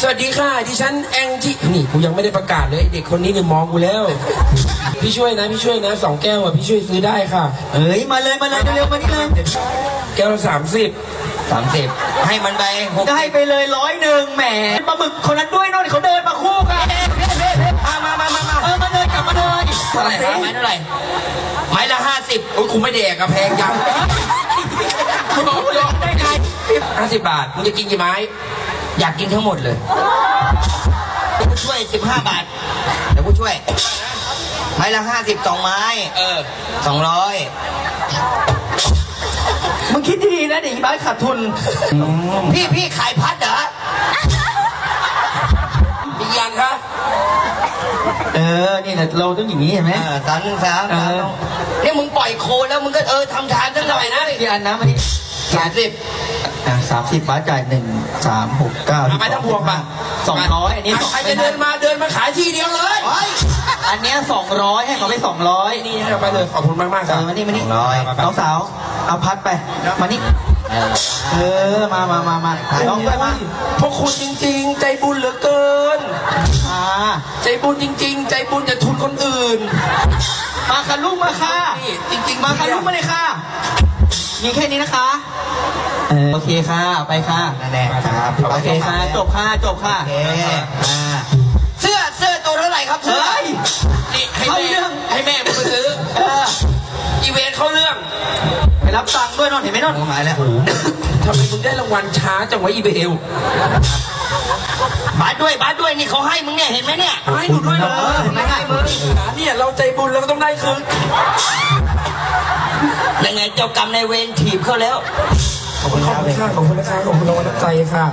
สวัสดีค่ะ ดิฉันแองจี้นี่กูยังไม่ได้ประกาศเลย เด็กคนนี้เนี่ยมองกูแล้ว พี่ช่วยนะ พี่ช่วยนะสองแก้วอะพี่ช่วยซื้อได้ค่ะ เอ้ยมาเลยมาเลยเร็วๆมานี่เลยแก้วละสามสิบสามสิบให้มันไปได้ไปเลยร้อยหนึ่งแหมปลาหมึกคนนั้นด้วยโน่นเขาเดินมาคู่กันมามามามามาเออมาเลยกลับมาเลยเท่าไหร่ครับไม้เท่าไหร่ไม้ละห้าสิบโอ้ยกูไม่แดกอะแพงยังได้ไงห้าสิบบาทมึงจะกินกี่ไม้ อยากกินทั้งหมดเลยเดี๋ยวกูช่วยสิบห้าบาท เดี๋ยวกูช่วย ไม้ละห้าสิบสองไม้เออสองร้อยมึงคิดดีๆนะเดี๋ยวอีบ้านขาดทุน พี่พี่ขายพัดเหรอมียันคะเออ นี่แหละเราต้องอย่างนี้เห็นไหม เออสามหนึ่งสามเออ เนี่ยมึงปล่อยโคแล้วมึงก็เออทำทานสักหน่อยนะกี่อันนะวันนี้สามสิบ อะสามสิบบาทจ่ายหนึ่งสามหกเก้าเอาไปทั้งพวงป่ะสองร้อยอันนี้ใครจะเดินมาเดินมาขายทีเดียวเลยเฮ้ยอันเนี้ยสองร้อยให้เขาไปสองร้อยนี่ให้เอาไปเลยขอบคุณมากมากๆคเอรับอมานี่มานี่สองร้อยน้องสาวเอาพัดไปมานี่เออมามามามาน้องไปมาพวกคุณจริง ๆ ใจบุญเหลือเกินอ่าใจบุญจริง ๆ ใจบุญจะทุนคนอื่น มาค่ะลูกมาค่ะนี่จริง ๆ มาค่ะลูกมาเลยค่ะมีแค่นี้นะคะเออ โอเคค่ะเอาไปค่ะนั่นแหละครับโอเคค่ะจบค่ะจบค่ะโอเคอ่าเสื้อเสื้อตัวเท่าไหร่ครับเสื้อเฮ้ยนี่ให้เข้าแม่เรื่องให้แม่มึงไปซื้อเอออีเวนต์เข้าเรื่องไปรับตังค์ด้วยนนท์เห็นไหมนนท์หายแล้วทำไมมึงได้รางวัลช้าจังวะอีเบลบาสด้วยบาสด้วยนี่เขาให้มึงเนี่ยเห็นไหมเนี่ยให้หนูด้วยเหรอไม่ให้มึงเนี่ยเราใจบุญเราก็ต้องได้คืนยังไง เจ้ากรรมนายเวรถีบเขาแล้ว ขอบคุณค่ะขอบคุณนะคะขอบคุณรางวัลน้ำใจค่ะ